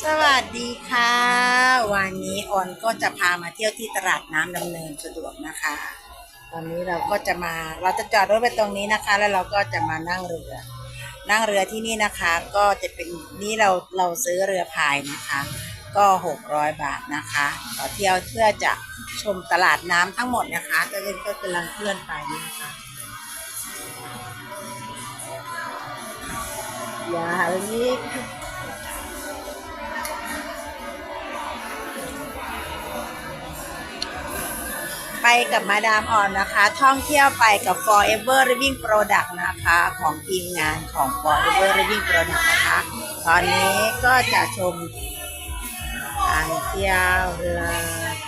สวัสดีค่ะ วันนี้ออนก็จะพามาเที่ยวที่ตลาดน้ำดำเนินสะดวกนะคะ ตอนนี้เราก็จะมาเราจะจอดรถไปตรงนี้นะคะ แล้วเราก็จะมานั่งเรือ นั่งเรือที่นี่นะคะ ก็จะเป็นนี่เราเราซื้อเรือพายนะคะ ก็หกร้อยบาทนะคะต่อเที่ยวเพื่อจะชมตลาดน้ำทั้งหมดนะคะก็ก็กำลังเคลื่อนไปนะคะอย่าลีกไป กับมาดามออนนะคะ ท่องเที่ยวไปกับ Forever Living Product นะคะ ของทีมงานของ Forever Living Product นะคะ ตอนนี้ก็จะชมการเที่ยวเรือ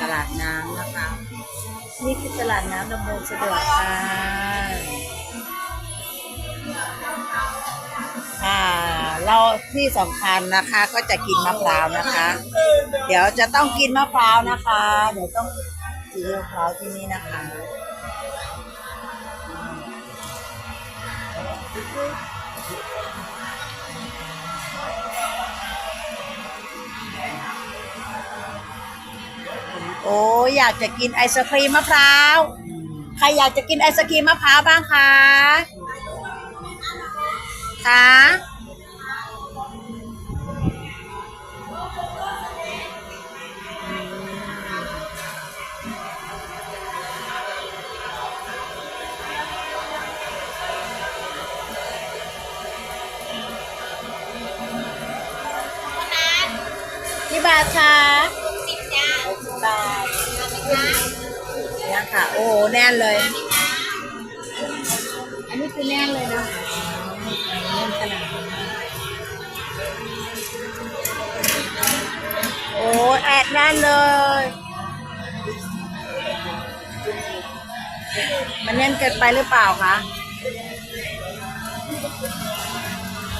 ตลาดน้ำนะคะ นี่คือตลาดน้ำดำเนินสะดวกค่ะค่ะเราที่สำคัญนะคะก็จะกินมะพร้าวนะคะ เดี๋ยวจะต้องกินมะพร้าวนะคะ เดี๋ยวต้อง ซื้อมะพร้าวที่นี่นะคะโอ้อยากจะกินไอศครีมมะพร้าว ใครอยากจะกินไอศครีมมะพร้าวบ้างคะ คะาทคะสิบบาทเนี่ค่ะ โอ้แน่นเลย อันนี้คือแน่นเลยนะแน่นขนาดโอ้แอดแน่นเลย มันแน่นเกินไปหรือเปล่าคะ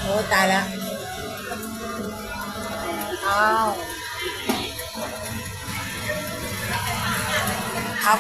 โอ้ตายแล้ว อ้าว เขา